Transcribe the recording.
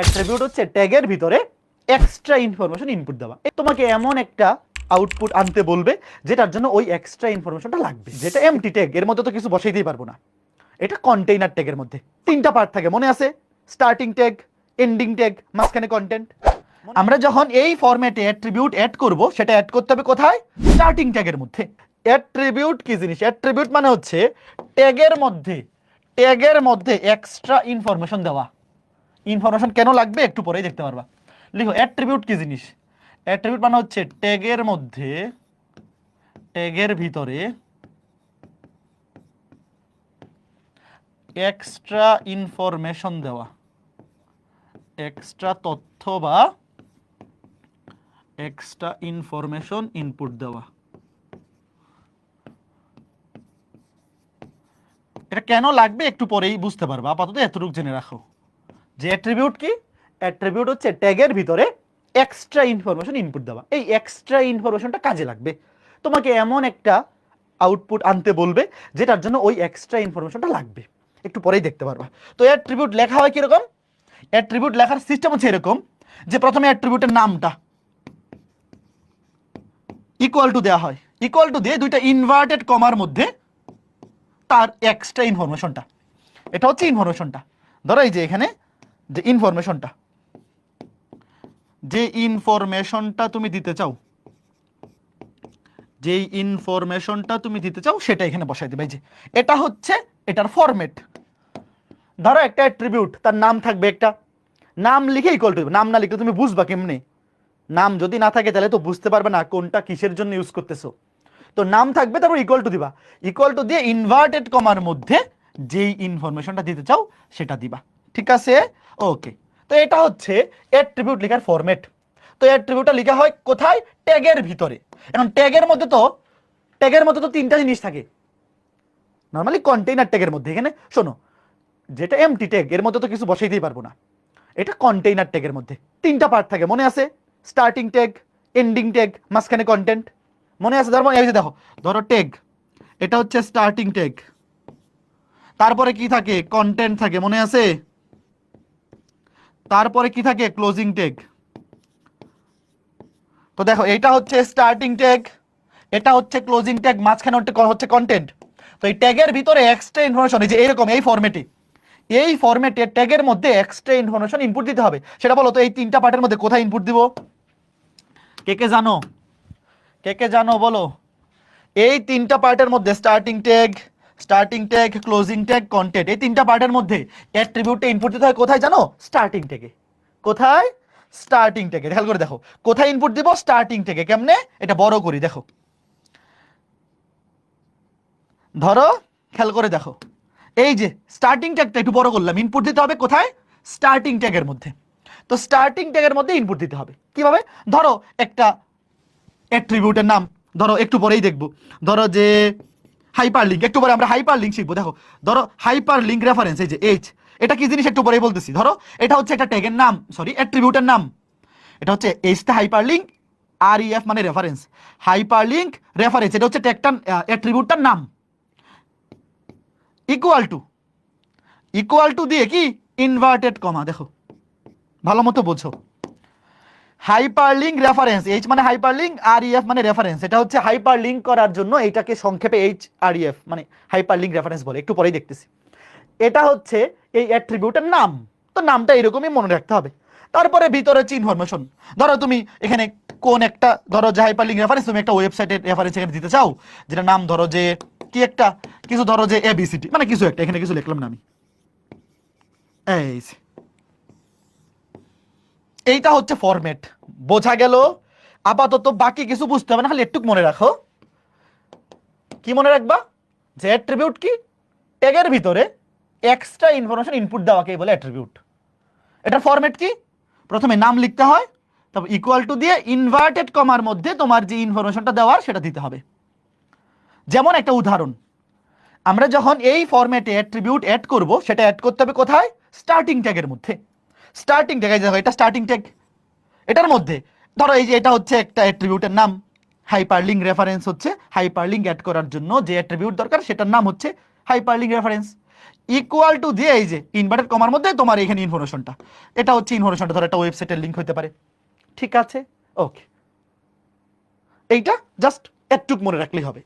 Attribute হচ্ছে ট্যাগের ভিতরে এক্সট্রা ইনফরমেশন ইনপুট দেওয়া। তোমাকে এমন একটা আউটপুট আনতে বলবে যেটার জন্য ওই এক্সট্রা ইনফরমেশনটা লাগবে। যেটা এমটি ট্যাগ এর মধ্যে তো কিছু বসাইতেই পারব না। এটা কন্টেইনার ট্যাগের মধ্যে। তিনটা পার্ট থাকে মনে আছে? স্টার্টিং ট্যাগ এন্ডিং ট্যাগ মাঝখানে কন্টেন্ট আমরা যখন এই ফরম্যাটে অ্যাট্রিবিউট অ্যাড করব সেটা অ্যাড করতে হবে কোথায়? স্টার্টিং ট্যাগের মধ্যে। অ্যাট্রিবিউট কি জিনিস? অ্যাট্রিবিউট মানে হচ্ছে ট্যাগের মধ্যে ট্যাগের মধ্যে এক্সট্রা ইনফরমেশন দেওয়া। ইনফরমেশন কেন লাগবে একটু পরেই দেখতে পারবা। লিখো অ্যাট্রিবিউট কি জিনিস? অ্যাট্রিবিউট মানে হচ্ছে ট্যাগের মধ্যে, ট্যাগের ভিতরে এক্সট্রা ইনফরমেশন দেওয়া। এক্সট্রা তথ্য বা এক্সট্রা ইনফরমেশন ইনপুট দেওয়া। এটা কেন লাগবে একটু পরেই বুঝতে পারবা। আপাতত এতটুকু জেনে রাখো। যে অ্যাট্রিবিউট কি? অ্যাট্রিবিউট হচ্ছে ট্যাগের ভিতরে এক্সট্রা ইনফরমেশন ইনপুট দেওয়া। এই এক্সট্রা ইনফরমেশনটা কাজে লাগবে। তোমাকে এমন একটা আউটপুট আনতে বলবে, যেটার জন্য ওই এক্সট্রা ইনফরমেশনটা লাগবে। একটু পরেই দেখতে পারবা। তো অ্যাট্রিবিউট লেখা হয় কীরকম? অ্যাট্রিবিউট লেখার সিস্টেম হচ্ছে এরকম, যে প্রথমে অ্যাট্রিবিউটের নামটা ইকুয়াল টু দেওয়া হয়। ইকুয়াল টু দিয়ে দুইটা ইনভার্টেড কমার মধ্যে তার এক্সট্রা ইনফরমেশনটা এটা হচ্ছে ইনফরমেশনটা ধরো এই যে এখানে যে ইনফরমেশনটা যে ইনফরমেশনটা তুমি দিতে চাও, যে ইনফরমেশনটা তুমি দিতে চাও, সেটা এখানে বসাই দেবে। যে, এটা হচ্ছে এটার ফরম্যাট ধরো একটা অ্যাট্রিবিউট তার নাম থাকবে একটা। নাম লিখে ইকুয়াল টু নাম না লিখলে তুমি বুঝবা কেমনে? নাম যদি না থাকে তাহলে তো বুঝতে পারবে না কোনটা কিসের জন্য ইউজ করতেছো। তো নাম থাকবে, তারপর ইকুয়াল টু দিবা। ইকুয়াল টু দিয়ে ইনভার্টেড কমার মধ্যে যেই ইনফরমেশনটা দিতে চাও, সেটা দিবা। ঠিক আছে? ওকে তো এটা হচ্ছে অ্যাট্রিবিউট লেখার ফরম্যাট তো অ্যাট্রিবিউটটা লেখা হয় কোথায়? ট্যাগের ভিতরে। এখন ট্যাগের মধ্যে তো, ট্যাগের মধ্যে তো তিনটা জিনিস থাকে। নর্মালি কন্টেইনার ট্যাগের মধ্যে, এখানে শোনো, যেটা এমটি ট্যাগ এর মধ্যে তো কিছু বসাইতেই পারব না। এটা কন্টেইনার ট্যাগের মধ্যে। তিনটা পার্ট থাকে, মনে আছে? স্টার্টিং ট্যাগ এন্ডিং ট্যাগ মাঝখানে কন্টেন্ট মনে আছে? ধরো এই দেখো, ধরো ট্যাগ এটা হচ্ছে স্টার্টিং ট্যাগ তারপরে কি থাকে? কন্টেন্ট থাকে, মনে আছে? তারপরে কি থাকে? ক্লোজিং টেক তো দেখো এটা হচ্ছে স্টার্টিং ট্যাগ এটা হচ্ছে ক্লোজিং ট্যাগ মাঝখানে হচ্ছে- কন্টেন্ট তো এই ট্যাগের ভিতরে এক্সট্রা ইনফরমেশন এই যে এরকম, এই ফরম্যাটে এই ফরম্যাটে ট্যাগের মধ্যে এক্সট্রা ইনফরমেশন ইনপুট দিতে হবে। সেটা বলো তো, এই তিনটা পার্টের মধ্যে কোথায় ইনপুট দিব? কে কে জানো? কে কে জানো, বলো। এই তিনটা পার্টের মধ্যে starting tag starting tag closing tag content এই তিনটা পার্টের মধ্যে অ্যাট্রিবিউটে ইনপুট দিতে হয়। কোথায় জানো? স্টার্টিং ট্যাগে কোথায়? স্টার্টিং ট্যাগে খেয়াল করে দেখো। কোথায় ইনপুট দিব? স্টার্টিং ট্যাগে কেমনে? এটা বড় করি। দেখো। ধরো, খেয়াল করে দেখো। এই যে স্টার্টিং ট্যাগটা একটু বড় করলাম। ইনপুট দিতে হবে কোথায়? স্টার্টিং ট্যাগের মধ্যে। তো স্টার্টিং ট্যাগের মধ্যে ইনপুট দিতে হবে। কীভাবে? ধরো একটা অ্যাট্রিবিউটের নাম। ধরো, একটু পরেই দেখব। ধরো যে হাইপার লিঙ্ক একটু পরে আমরা হাইপার লিঙ্ক শিখব, দেখো। ধরো হাইপার লিঙ্ক রেফারেন্স এই যে এইচ এটা কি জিনিস একটু পরেই বলতেছি? ধরো, এটা হচ্ছে একটা ট্যাগের নাম সরি অ্যাট্রিবিউটের নাম। এটা হচ্ছে এইচটা হাইপার লিঙ্ক আর ইএফ মানে রেফারেন্স হাইপার লিঙ্ক রেফারেন্স এটা হচ্ছে ট্যাগটার অ্যাট্রিবিউটটার নাম। ইকুয়াল টু ইকুয়াল টু দিয়ে কি? ইনভার্টেড কমা দেখো। ভালো মতো বোঝো। হাইপারলিঙ্ক রেফারেন্স এইচ মানে হাইপারলিঙ্ক, আর ইএফ মানে রেফারেন্স এটা হচ্ছে হাইপারলিঙ্ক করার জন্য এটাকে সংক্ষেপে এইচ আর ইএফ মানে হাইপারলিঙ্ক রেফারেন্স বলে। একটু পরেই দেখতেছি। এটা হচ্ছে এই অ্যাট্রিবিউটের নাম। তো নামটা এরকমই মনে রাখতে হবে। তারপরে ভিতরে হচ্ছে ইনফরমেশন ধরো তুমি এখানে কোন একটা, ধরো যে হাইপারলিঙ্ক রেফারেন্স তুমি একটা ওয়েবসাইটের রেফারেন্স এখানে দিতে চাও যেটা নাম ধরো যে কি একটা, কিছু ধরো যে এবিসিটি মানে কিছু একটা, এখানে কিছু লিখলাম না আমি। এই। এইটা হচ্ছে ফরম্যাট বোঝা গেল? আপাতত বাকি কিছু বুঝতে হবে, না খালি একটু মনে রাখো। কি মনে রাখবা? যে অ্যাট্রিবিউট কি? ট্যাগের ভিতরে এক্সট্রা ইনফরমেশন ইনপুট দেওয়াকেই বলে অ্যাট্রিবিউট এটার ফরম্যাট কি? প্রথমে নাম লিখতে হয়, তারপর ইকুয়াল টু দিয়ে ইনভার্টেড কমার মধ্যে তোমার যে ইনফরমেশনটা দেওয়ার সেটা দিতে হবে। যেমন একটা উদাহরণ। আমরা যখন এই ফরম্যাটে অ্যাট্রিবিউট অ্যাড করব, সেটা অ্যাড করতে হবে কোথায়? স্টার্টিং ট্যাগের মধ্যে। স্টার্টিং টেক এই দেখো, এটা স্টার্টিং টেক এটার মধ্যে, ধরো এই যে এটা হচ্ছে একটা অ্যাট্রিবিউটের নাম। হাইপারলিং রেফারেন্স হচ্ছে হাইপারলিং অ্যাড করার জন্য যে অ্যাট্রিবিউট দরকার, সেটার নাম হচ্ছে হাইপারলিং রেফারেন্স ইকুয়াল টু দিয়ে এই যে ইনভার্টেড কমার মধ্যে তোমার এখানে ইনফরমেশনটা এটা হচ্ছে ইনফরমেশনটা ধরো একটা ওয়েবসাইটের লিঙ্ক হতে পারে। ঠিক আছে? ওকে এইটা জাস্ট একটু মনে রাখলেই হবে।